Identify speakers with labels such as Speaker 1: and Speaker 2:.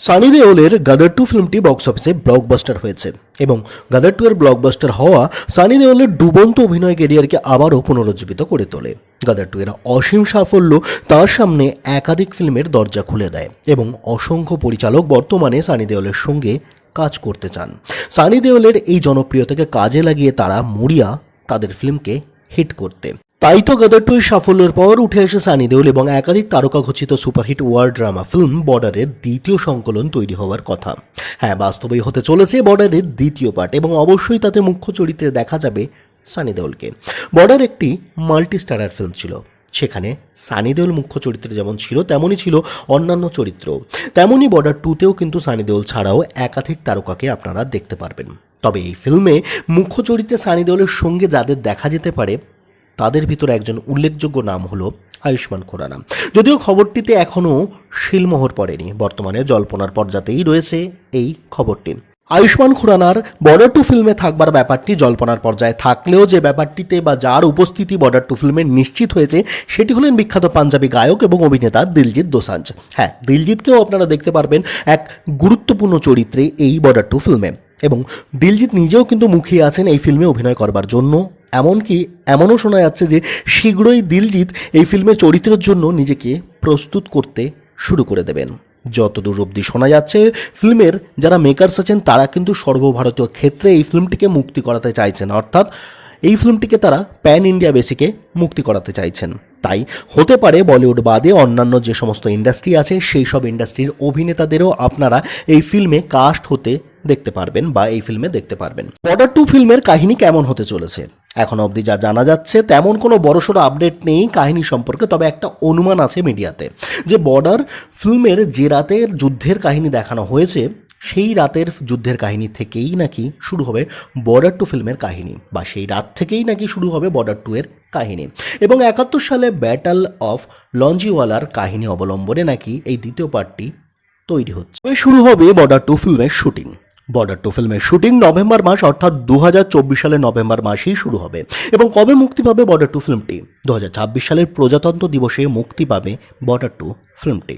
Speaker 1: সানি দেওলের গাদার টু ফিল্মটি বক্স অফিসে ব্লকবাস্টার হয়েছে এবং গাদার টু এর ব্লকবাস্টার হওয়া সানি দেওলের ডুবন্ত অভিনয় ক্যারিয়ারকে আবারও পুনরুজ্জীবিত করে তোলে। গাদার টু এর অসীম সাফল্য তার সামনে একাধিক ফিল্মের দরজা খুলে দেয় এবং অসংখ্য পরিচালক বর্তমানে সানি দেওলের সঙ্গে কাজ করতে চান। সানি দেওলের এই জনপ্রিয়তাকে কাজে লাগিয়ে তারা মরিয়া তাদের ফিল্মকে হিট করতে। তাই তো গদার টুয়ের সাফল্যের পর উঠে এসে সানি দেওল এবং একাধিক তারকা ঘোষিত সুপারহিট ওয়ার ড্রামা ফিল্ম বর্ডারের দ্বিতীয় সংকলন তৈরি হওয়ার কথা। হ্যাঁ বাস্তবেই হতে চলেছে বর্ডারের দ্বিতীয় পার্ট এবং অবশ্যই তাতে মুখ্য চরিত্রে দেখা যাবে সানি দেওলকে। বর্ডার একটি মাল্টি স্টারার ফিল্ম ছিল। সেখানে সানি দেওল মুখ্য চরিত্রে যেমন ছিল, তেমনই ছিল অন্যান্য চরিত্র তেমনই বর্ডার টুতেও কিন্তু সানি দেওল ছাড়াও একাধিক তারকাকে আপনারা দেখতে পারবেন। তবে এই ফিল্মে মুখ্য চরিত্রে সানি দেওলের সঙ্গে যাদের দেখা যেতে পারে তাদের ভিতরে একজন উল্লেখযোগ্য নাম হলো আয়ুষ্মান খুরানা। যদিও খবরটিতে এখনও শিলমোহর পড়েনি, বর্তমানে জল্পনার পর্যাতেই রয়েছে এই খবরটি। আয়ুষ্মান খুরানার বর্ডার টু ফিল্মে থাকবার ব্যাপারটি জল্পনার পর্যায়ে থাকলেও যে ব্যাপারটিতে বা যার উপস্থিতি বর্ডার টু ফিল্মে নিশ্চিত হয়েছে, সেটি হলেন বিখ্যাত পাঞ্জাবি গায়ক এবং অভিনেতা দিলজিৎ দোসাঞ্জ। হ্যাঁ দিলজিৎকেও আপনারা দেখতে পারবেন এক গুরুত্বপূর্ণ চরিত্রে এই বর্ডার টু ফিল্মে এবং দিলজিৎ নিজেও কিন্তু মুখিয়ে আছেন এই ফিল্মে অভিনয় করবার জন্য। এমনকি এমনও শোনা যাচ্ছে যে শীঘ্রই দিলজিৎ এই ফিল্মে চরিত্রের জন্য নিজেকে প্রস্তুত করতে শুরু করে দেবেন। যতদূর অবধি শোনা যাচ্ছে, ফিল্মের যারা মেকার্স আছেন, তারা কিন্তু সর্বভারতীয় ক্ষেত্রে এই ফিল্মটিকে মুক্তি করাতে চাইছেন। অর্থাৎ এই ফিল্মটিকে তারা প্যান ইন্ডিয়া বেসিকে মুক্তি করাতে চাইছেন। তাই হতে পারে বলিউড বাদে অন্যান্য যে সমস্ত ইন্ডাস্ট্রি আছে, সেই সব ইন্ডাস্ট্রির অভিনেতাদেরও আপনারা এই ফিল্মে কাস্ট হতে দেখতে পারবেন বা এই ফিল্মে দেখতে পারবেন। বর্ডার টু ফিল্মের কাহিনী কেমন হতে চলেছে? এখন অবধি যা জানা যাচ্ছে, তেমন কোনো বড়সড় আপডেট নেই কাহিনী সম্পর্কে, তবে একটা অনুমান আছে মিডিয়াতে, যে বর্ডার ফিল্মের যে রাতের যুদ্ধের কাহিনী দেখানো হয়েছে, সেই রাতের যুদ্ধের কাহিনী থেকেই নাকি শুরু হবে বর্ডার টু ফিল্মের কাহিনী, বা সেই রাত থেকেই নাকি শুরু হবে বর্ডার টু এর কাহিনী। এবং একাত্তর সালে ব্যাটল অফ লঞ্জিওয়ালার কাহিনী অবলম্বনে নাকি এই দ্বিতীয় পার্টটি তৈরি হচ্ছে। শুরু হবে বর্ডার টু ফিল্মের শুটিং বর্ডার টু ফিল্মের শুটিং নভেম্বর মাস, অর্থাৎ দু সালের নভেম্বর মাসেই শুরু হবে। এবং কবে মুক্তি পাবে বর্ডার টু ফিল্মটি? দু হাজার ছাব্বিশ সালের প্রজাতন্ত্র দিবসে মুক্তি পাবে বর্ডার টু ফিল্মটি।